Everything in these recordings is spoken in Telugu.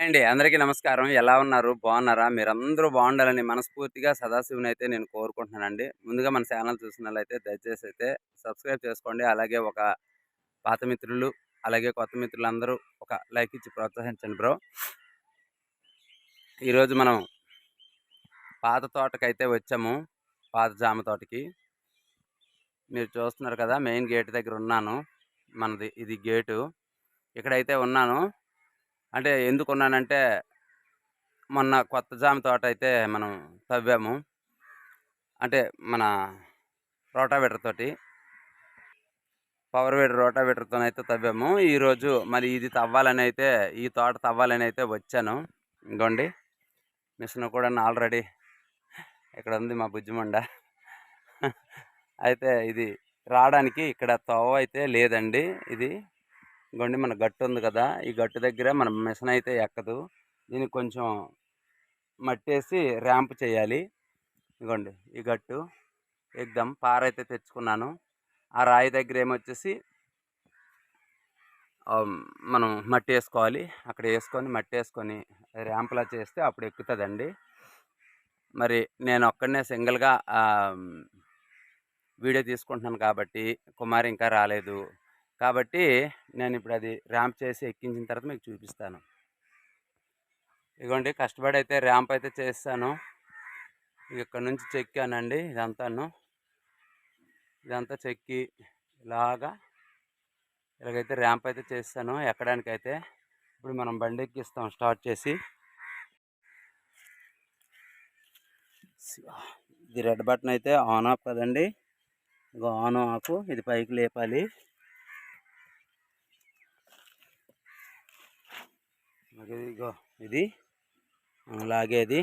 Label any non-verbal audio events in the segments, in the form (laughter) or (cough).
అండి. అందరికీ నమస్కారం. ఎలా ఉన్నారు? బాగున్నారా మీరందరూ బాగుండాలని మనస్ఫూర్తిగా సదాశివుని అయితే నేను కోరుకుంటున్నానండి. ముందుగా మన ఛానల్ చూసినట్లయితే దయచేసి అయితే సబ్స్క్రైబ్ చేసుకోండి. అలాగే ఒక పాత మిత్రులు అలాగే కొత్త మిత్రులు అందరూ ఒక లైక్ ఇచ్చి ప్రోత్సహించండి బ్రో. ఈరోజు మనం పాత తోటకైతే వచ్చాము. పాత జామ తోటకి. మీరు చూస్తున్నారు కదా మెయిన్ గేట్ దగ్గర ఉన్నాను. మనది ఇది గేటు. ఇక్కడైతే ఉన్నాను. అంటే ఎందుకు ఉన్నానంటే మొన్న కొత్త జామ తోట అయితే మనం తవ్వాము. అంటే మన రోటావేటర్ తోటి పవర్ వేటర్ రోటావేటర్తో అయితే తవ్వాము. ఈరోజు మరి ఇది తవ్వాలని అయితే ఈ తోట తవ్వాలని అయితే వచ్చాను. ఇంకోండి మిషన్ కూడా ఆల్రెడీ ఇక్కడ ఉంది మా బుజ్జిమండ. అయితే ఇది రావడానికి ఇక్కడ తవ్వ అయితే లేదండి ఇది. ఇంకోండి మన గట్టు ఉంది కదా ఈ గట్టు దగ్గర మన మిషన్ అయితే ఎక్కదు. దీనికి కొంచెం మట్టేసి ర్యాంప్ చేయాలి. ఇగోండి ఈ గట్టు ఎగ్దాం పారైతే తెచ్చుకున్నాను. ఆ రాయి దగ్గర ఏమొచ్చేసి మనం మట్టి వేసుకోవాలి. అక్కడ వేసుకొని మట్టి వేసుకొని ర్యాంప్లా చేస్తే అప్పుడు ఎక్కుతుందండి. మరి నేను ఒక్కడనే సింగిల్గా వీడియో తీసుకుంటున్నాను కాబట్టి కుమారి ఇంకా రాలేదు. కాబట్టి నేను ఇప్పుడు అది ర్యాంప్ చేసి ఎక్కించిన తర్వాత మీకు చూపిస్తాను. ఇదిగోండి కష్టపడి అయితే ర్యాంప్ అయితే చేస్తాను. ఇక్కడ నుంచి చెక్కానండి ఇదంతాను. ఇదంతా చెక్కి ఇలాగా ఇలాగైతే ర్యాంప్ అయితే చేస్తాను. ఎక్కడానికైతే ఇప్పుడు మనం బండి ఎక్కిస్తాం స్టార్ట్ చేసి. ఇది రెడ్ బటన్ అయితే ఆన్ ఆఫ్ కదండి. ఇగో ఆన్ ఆఫ్ ఇది పైకి లేపాలి. ఇదిగో ఇది. ఆ, లాగేది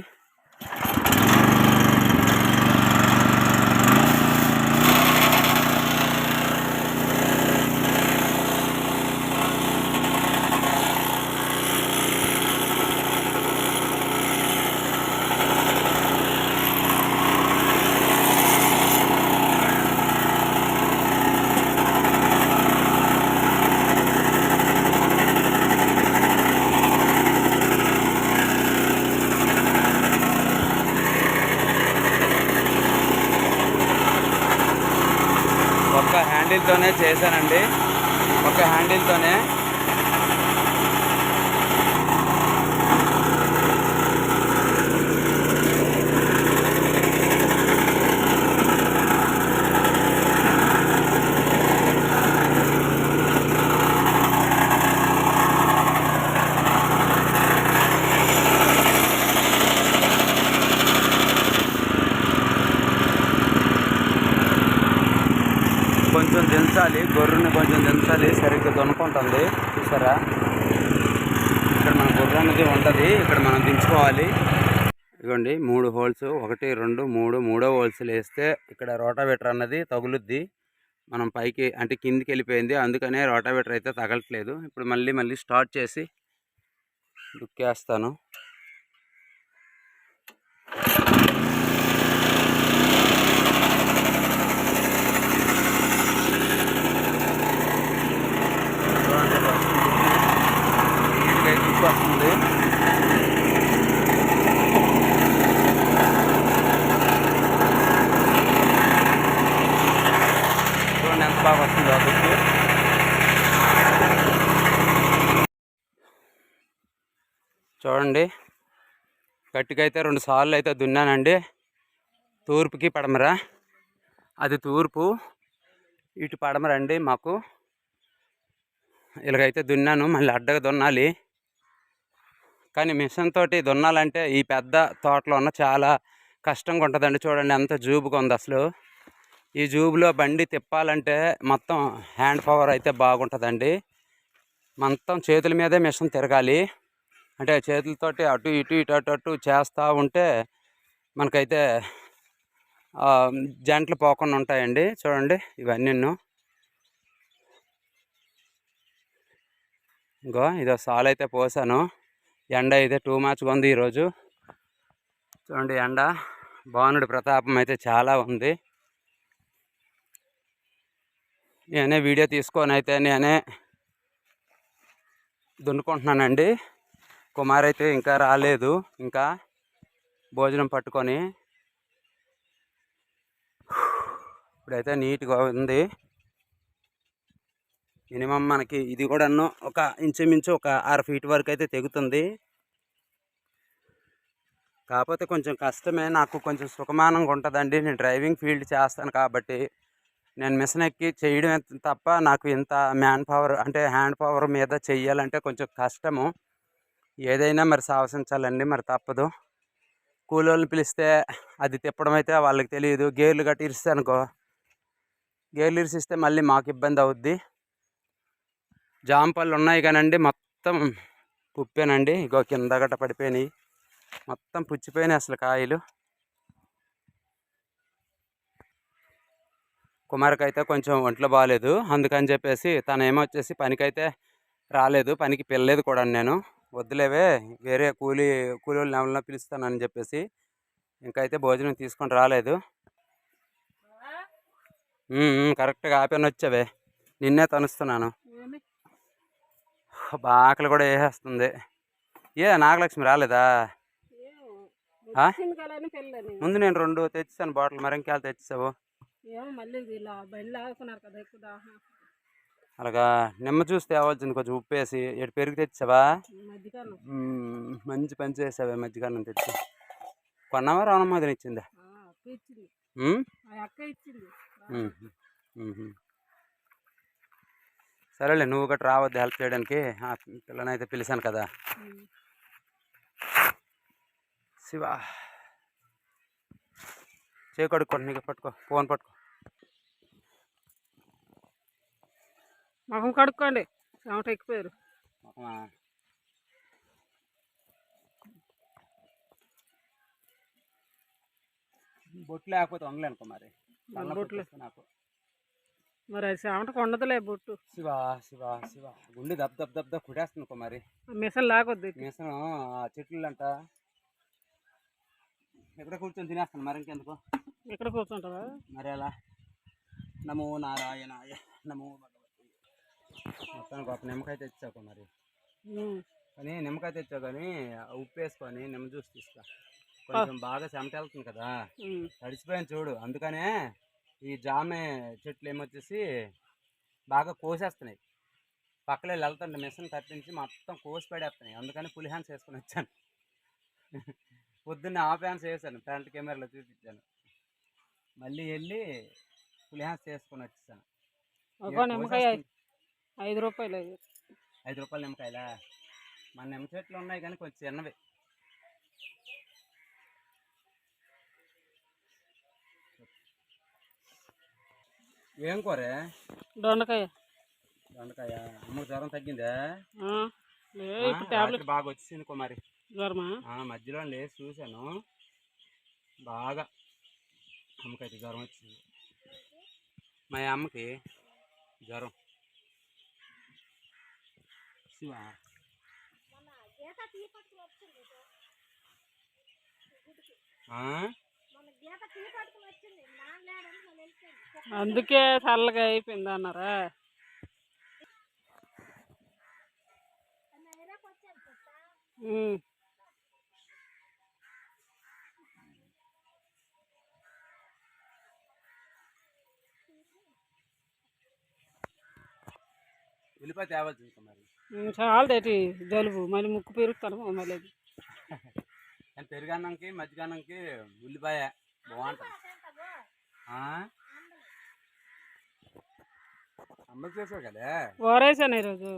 హ్యాండిల్తోనే చేశానండి. ఒక హ్యాండిల్తోనే కొంచెం దించాలి గొర్రెని కొంచెం దించాలి సరిగ్గా దొనుకుంటుంది చూసారా? ఇక్కడ మన గొర్రె అనేది ఉంటుంది. ఇక్కడ మనం దించుకోవాలి. ఇదిగోండి మూడు హోల్స్. ఒకటి రెండు మూడు. మూడో హోల్స్ వేస్తే ఇక్కడ రోటావేటర్ అన్నది తగులుద్ది. మనం పైకి అంటే కిందికి వెళ్ళిపోయింది. అందుకనే రోటావేటర్ అయితే తగలట్లేదు. ఇప్పుడు మళ్ళీ మళ్ళీ స్టార్ట్ చేసి దుక్కేస్తాను నీట్గా దుక్కు వస్తుంది చూడండి ఎంత బాగా వస్తుందో ఆ దుక్కు చూడండి. గట్టికైతే రెండు సార్లు అయితే దున్నానండి. తూర్పుకి పడమర. అది తూర్పు ఇటు పడమరండి మాకు. ఇలాగైతే దున్నాను మళ్ళీ అడ్డగా దున్నాలి. కానీ మిషన్ తోటి దున్నాలంటే ఈ పెద్ద తోటలో ఉన్న చాలా కష్టంగా ఉంటుందండి చూడండి. ఎంత జూబుగా ఉంది అసలు. ఈ జూబులో బండి తిప్పాలంటే మొత్తం హ్యాండ్ పవర్ అయితే బాగుంటుందండి. మొత్తం చేతుల మీదే మిషన్ తిరగాలి. అంటే చేతులతోటి అటు ఇటు ఇటు అటు అటు చేస్తూ ఉంటే మనకైతే జంట్లు జంటలు పోకుండా ఉంటాయండి. చూడండి ఇవన్నీ ఇంకో ఇదో సాల్ అయితే పోసాను. ఎండ అయితే టూ మ్యాచ్గా ఉంది ఈరోజు. చూడండి ఎండ. భానుడి ప్రతాపం అయితే చాలా ఉంది. నేనే వీడియో తీసుకొని అయితే నేనే దున్నుకుంటున్నానండి. కుమార్ అయితే ఇంకా రాలేదు. ఇంకా భోజనం పట్టుకొని ఇప్పుడైతే నీట్గా ఉంది. మినిమం మనకి ఇది కూడా ఒక ఇంచుమించు ఒక అర ఫీట్ వరకు అయితే తెగుతుంది. కాకపోతే కొంచెం కష్టమే. నాకు కొంచెం సుఖమానంగా ఉంటుందండి. నేను డ్రైవింగ్ ఫీల్డ్ చేస్తాను కాబట్టి నేను మిషన్ ఎక్కి చేయడం తప్ప నాకు ఇంత మ్యాన్ పవర్ అంటే హ్యాండ్ పవర్ మీద చెయ్యాలంటే కొంచెం కష్టము. ఏదైనా మరి సాహసించాలండి మరి తప్పదు. కూలోళ్ళని పిలిస్తే అది తిప్పడం అయితే వాళ్ళకి తెలియదు. గేర్లు గట్టి ఇరిస్తే అనుకో గేర్లు ఇరిసిస్తే మళ్ళీ మాకు ఇబ్బంది అవుద్ది. జాంపళ్ళు ఉన్నాయి కానండి మొత్తం పుప్పానండి. ఇగో కింద గట్ట పడిపోయినాయి. మొత్తం పుచ్చిపోయినాయి అసలు కాయలు. కుమార్కి అయితే కొంచెం ఒంట్లో బాగాలేదు అందుకని చెప్పేసి తను వచ్చేసి పనికైతే రాలేదు. పనికి పిల్లలేదు కూడా నేను. వద్దులేవే వేరే కూలీ కూలీ వాళ్ళని ఎవరన్నా పిలుస్తానని చెప్పేసి ఇంకైతే భోజనం తీసుకొని రాలేదు. కరెక్ట్గా ఆపని వచ్చావే. నిన్నే తనుస్తున్నాను. ఆకలి కూడా వేసేస్తుంది. ఏ నాగలక్ష్మి రాలేదా? ముందు నేను రెండు తెచ్చాను బాటిల్ మరి ఇంకేళ్ళు తెచ్చావు అలాగా నిమ్మ జ్యూస్ తేవాల్సింది కొంచెం ఉప్పు వేసి ఎటు పెరుగు తెచ్చావా? మంచి పని చేసావే మధ్యకాలం తెచ్చి. కొన్నావా రావణమ్మదిని ఇచ్చిందా. సరేలే నువ్వు గట్రా రావద్దు హెల్ప్ చేయడానికి. ఆ పిల్లని పిలిచాను కదా. శివ. చేకడుక్కోండి నీకు పట్టుకో ఫోన్ పట్టుకో. మొహం కడుక్కోండి. చెమట ఎక్కిపోయారు? బొట్టు లేకపోతే ఉండలేనుకో మరి. బొట్లు. నాకు. మరి అది చెమటకు ఉండదులే బొట్టు. శివ శివ శివ. గుండె దబ్ దబ్ దబ్ దబ్ కుడేస్తుంది కో మరి మిషన్ లాగొద్దు మీసను ఆ చెట్లు అంట ఎక్కడ కూర్చొని తినేస్తాను మరి ఇంకెందుకు? ఇక్కడ కూర్చుంటావా? మరి ఎలా? నమో నారాయణాయ నమో మొత్తానికి ఒక నిమ్మకాయ తెచ్చావు మరి. కానీ నిమ్మకాయ తెచ్చావు కానీ ఉప్పు వేసుకొని నిమ్మ జ్యూస్ తీసుకో కొంచెం బాగా చెమట వెళ్తుంది కదా. తడిసిపోయాను చూడు. అందుకనే ఈ జామె చెట్లు ఏమొచ్చేసి బాగా కోసేస్తున్నాయి. పక్కలో వెళ్తుంటే మిషన్ తప్పించి మొత్తం కోసి పడేస్తున్నాయి. అందుకని పులి హ్యాండ్స్ వేసుకొని వచ్చాను. పొద్దున్నే హాఫ్ హ్యాండ్స్ వేసాను. ఫ్రంట్ కెమెరాలో చూపించాను. మళ్ళీ వెళ్ళి పులి హ్యాండ్స్ వేసుకొని వచ్చేసాను ఒక్కో ఏ నిమ్మకాయ కోసేస్తుంది. ఐదు రూపాయలు ఐదు రూపాయల నిమ్మకాయలా? మన నిమ్మ చెట్లు ఉన్నాయి కానీ కొంచెం చిన్నవి. ఏం కూరే? దొండకాయ. దొండకాయ. అమ్మకు జ్వరం తగ్గిందా? టాబ్లెట్ బాగా వచ్చింది కుమారి. జ్వరమా? ఆ, మధ్యలో లేచి చూశాను. బాగా. అమ్మకైతే జ్వరం వచ్చింది. మా అమ్మకి జ్వరం. శివ? అందుకే చల్లగా అయిపోయింది అన్నారా. ఉల్లిపాయ తేవాల్సింది ఉమ్, చాలదేటి జలుబు మళ్ళీ ముక్కు పెరుగుతాను మళ్ళీ. పెరుగన్నంకి మజ్జిగన్నంకి ఉల్లిపాయ బాగుంటుంది. ఆ? అమ్మకి చేసావు కదా? ఓరేసాను ఈరోజు.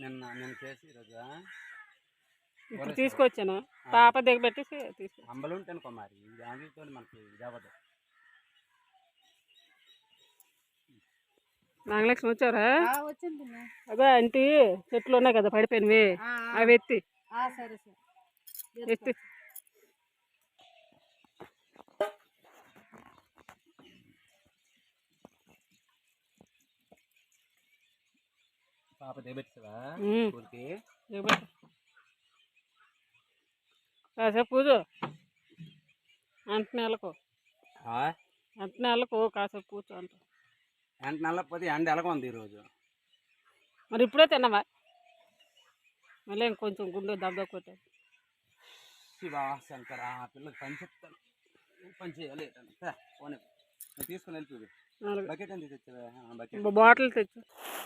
నిన్న నేను చేసి ఈరోజు? ఇప్పుడు తీసుకొచ్చాను? పాప దిగబెట్టేసి తీసుకొచ్చాను అంబలు ఉంటాను కుమారి ఆంగితో మనకి ఇది అవ్వదు. నాగలక్ష్మి వచ్చారా? వచ్చింది అదే ఇంటి చెట్లు ఉన్నాయి కదా పడిపోయినవి. అవి ఎత్తి. సరే సరే. ఎత్తి. పాప దిగబెట్టావా కాసేపు కూర్చో అంట నెలకు ఆ? అంట నెలకు కాసేపు కూర్చో అంట. ఎంట నల్లపోతే ఎండ ఎలాగ ఉంది ఈరోజు? మరి ఇప్పుడే తిన్నావా? మళ్ళీ ఇంకొంచెం గుండె దెబ్బ కొట్టాడు శివ శంకర ఆ పిల్లకి పని చెప్తాను. పని చేయాలి పోనీ. తీసుకుని వెళ్ళిపోయి బాటిల్ తెచ్చు.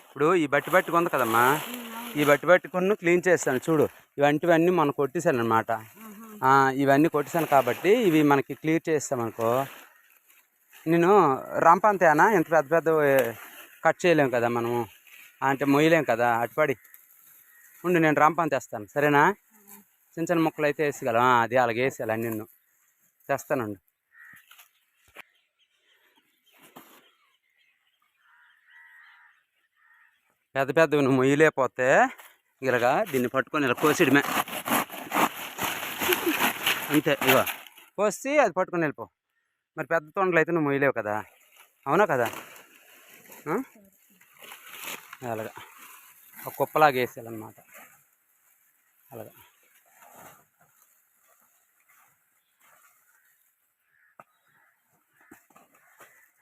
ఇప్పుడు ఈ బట్టి బట్టి ఉంది కదమ్మా. ఈ బట్టి బట్టి కొన్ను క్లీన్ చేస్తాను. చూడు ఇవంటివన్నీ మనం కొట్టేశాను అనమాట ఇవన్నీ కొట్టేశాను కాబట్టి ఇవి మనకి క్లియర్ చేస్తాం అనుకో నేను రాంపంతేనా? ఇంత పెద్ద పెద్ద కట్ చేయలేం కదా మనము. అంటే మొయ్యలేం కదా అటుపడి. ఉండు నేను రంపం తెస్తాను సరేనా? చిన్న చిన్న ముక్కలు అయితే వేసుకోగలం అది అలాగే వేసేయాలి నిన్ను తెస్తానండి పెద్ద పెద్దవి నువ్వు మొయ్యలేకపోతే ఇలాగా దీన్ని పట్టుకొని ఇలా కోసిడమే అంతే ఇగో. కోసి అది పట్టుకొని వెళ్ళిపో. మరి పెద్ద తొండలు అయితే నువ్వు మొయ్యలేవు కదా? అవునా కదా? అలాగా. ఒక కుప్పలాగా వేసేయాలన్నమాట. అలాగా.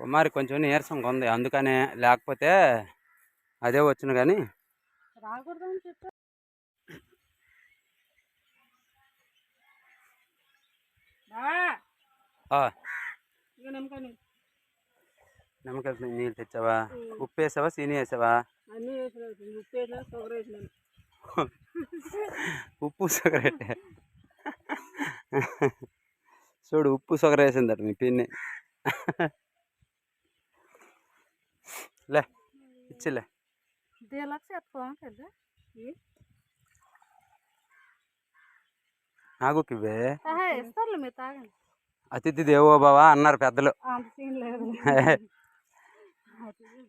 కుమారి కొంచెం నీరసంగా ఉంది. అందుకనే లేకపోతే అదే వచ్చును కానీ రాకూడదు అని చెప్పా ఆ, ఇక నిమ్మకాయ నీళ్ళు తెచ్చావా? ఉప్పు వేసావా సీని వేసావా? (laughs) ఉప్పు అంటే (laughs) చూడు ఉప్పు షుగర్ వేసిందట మీ పిన్ని. (laughs) లే ఇచ్చిలే. ఇవే ఇస్తారులే మీరు తాగండి. అతిథి దేవో భవ అన్నారు పెద్దలు.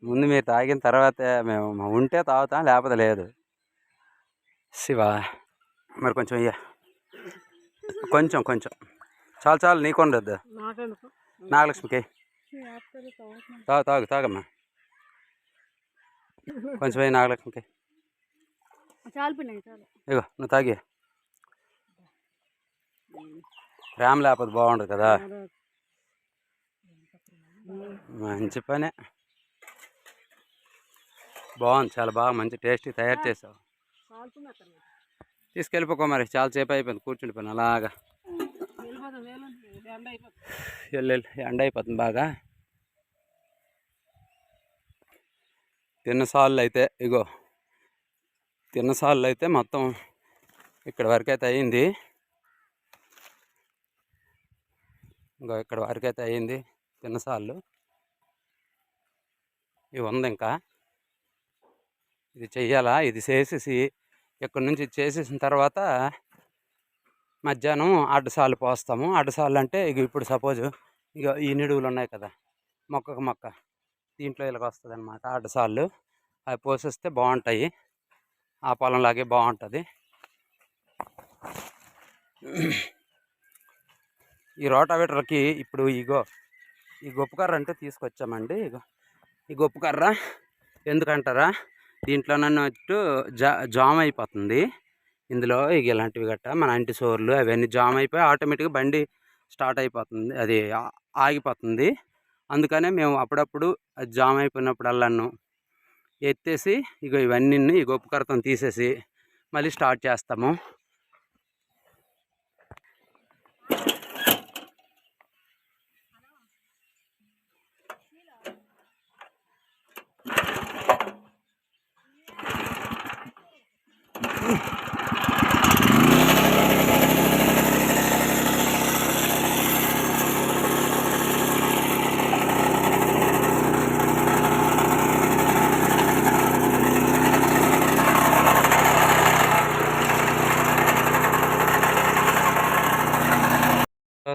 ముందు మీరు తాగిన తర్వాతే మేము ఉంటే తాగుతాం లేకపోతే లేదు. శివ మరి కొంచెం ఇయ్య. కొంచెం కొంచెం. చాలు చాలు నీకు ఉండద్దు నాకెందుకు? నాగలక్ష్మికి. తాగు తాగు తాగమ్మా. కొంచెం అయ్యి నాగలక్ష్మికి. ఇగో నువ్వు తాగి ర్యామ్ లేకపోతే బాగుండదు కదా. మంచి పనే. బాగుంది చాలా బాగా మంచి టేస్టీ తయారు చేసావు. తీసుకెళ్ళిపోకో మరి చాలా సేపు అయిపోయింది కూర్చుండిపోయాను అలాగా. వెళ్ళి ఎండ అయిపోతుంది వెళ్ళు ఎండ అయిపోతుంది బాగా. తిన్నసార్లు అయితే ఇగో తిన్నసార్లు అయితే మొత్తం ఇక్కడ వరకు అయితే అయింది. ఇంకా ఇక్కడ వరకు అయితే అయ్యింది తిన్నసార్లు. ఇవి ఉంది ఇంకా ఇది చెయ్యాలా? ఇది చేసేసి ఇక్కడ నుంచి చేసేసిన తర్వాత మధ్యాహ్నం అడ్డసాలు పోస్తాము. అడ్డసాలు అంటే ఇక ఇప్పుడు సపోజ్ ఇక ఈ నిడువులు ఉన్నాయి కదా మొక్కకు మొక్క. దీంట్లో ఇలాగ వస్తుంది అనమాట అడ్డసాళ్ళు అవి పోసేస్తే బాగుంటాయి. ఆ పొలంలాగే బాగుంటుంది. ఈ రోటావేటర్కి ఇప్పుడు ఇగో ఈ గొప్ప కర్ర అంటే తీసుకొచ్చామండి ఇగో. ఈ గొప్పకర్ర ఎందుకంటారా? దీంట్లో నన్ను జా జామ్ అయిపోతుంది. ఇందులో ఇక ఇలాంటివి గట్ట మన అంటి సోర్లు అవన్నీ జామ్ అయిపోయి ఆటోమేటిక్గా బండి స్టార్ట్ అయిపోతుంది. అది ఆగిపోతుంది. అందుకనే మేము అప్పుడప్పుడు అది జామ్ అయిపోయినప్పుడల్లాను ఎత్తేసి ఇగో ఇవన్నీ ఈ గొప్ప తీసేసి మళ్ళీ స్టార్ట్ చేస్తాము.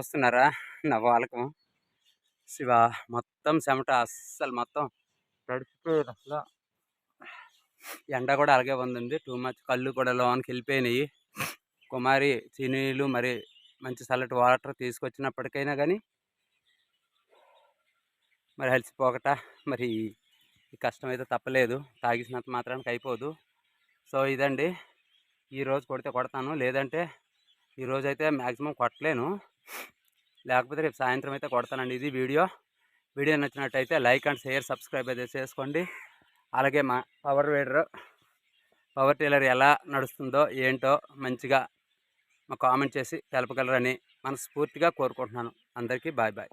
చూస్తున్నారా? నా వాలకం. శివ మొత్తం చెమట అస్సలు మొత్తం తడిచిపోయేది అసలు. ఎండ కూడా అలాగే ఉందండి. టూ మచ్ కళ్ళు కూడా లోనికి వెళ్ళిపోయినాయి. కుమారి చీనీలు మరి మంచి చల్లటి వాటర్ తీసుకొచ్చినప్పటికైనా కానీ మరి అలసిపోకట. మరి ఈ కష్టం అయితే తప్పలేదు. తాగేసినంత మాత్రానికి అయిపోదు. సో ఇదండి. ఈరోజు కొడితే కొడతాను. లేదంటే ఈరోజైతే అయితే మ్యాక్సిమం కొట్టలేను. లేకపోతే రేపు సాయంత్రం అయితే కొడతానండి ఇది వీడియో. వీడియో నచ్చినట్టయితే లైక్ అండ్ షేర్ సబ్స్క్రైబ్ అయితే చేసుకోండి. అలాగే మా పవర్ వేడర్ పవర్ టీలర్ ఎలా నడుస్తుందో ఏంటో మంచిగా మా కామెంట్ చేసి తెలపగలరని మనస్ఫూర్తిగా కోరుకుంటున్నాను. అందరికీ బాయ్ బాయ్.